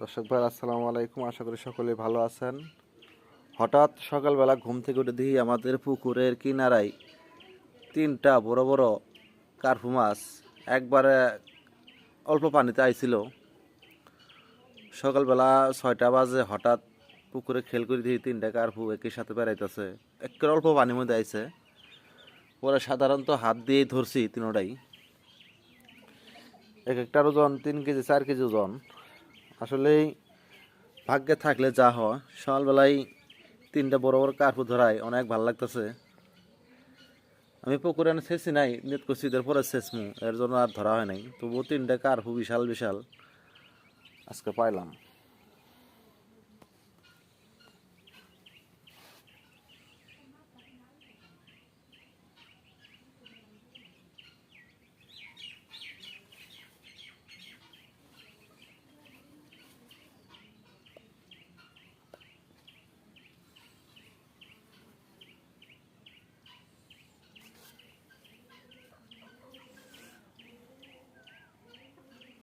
দর্শক ভাই, আসসালামু আলাইকুম। আশা করি সকলে ভালো আছেন। হঠাৎ সকালবেলা ঘুম থেকে উঠে দেখি আমাদের পুকুরের কিনারায় তিনটা বড় বড় কার্পু মাছ একবারে অল্প পানিতে আইছিল। সকালবেলা ছয়টা বাজে হঠাৎ পুকুরে খেল করে দেখি তিনটা কার্পু একই সাথে বেড়াইতেছে। একটু অল্প পানির মধ্যে আইছে। পরে সাধারণত হাত দিয়েই ধরছি তিনোটাই। এক একটার ওজন তিন কেজি, চার কেজি ওজন। আসলেই ভাগ্যে থাকলে যা হয়, সকালবেলায় তিনটা বড় বড় কার্পু ধরায় অনেক ভালো লাগতেছে। আমি পুকুরে এনে ছেঁচি নাই নেট করছি পরে পরে ছেঁচমু এর জন্য আর ধরা হয় নাই। তবুও তিনটা কার্পু বিশাল বিশাল। আজকে পাইলাম।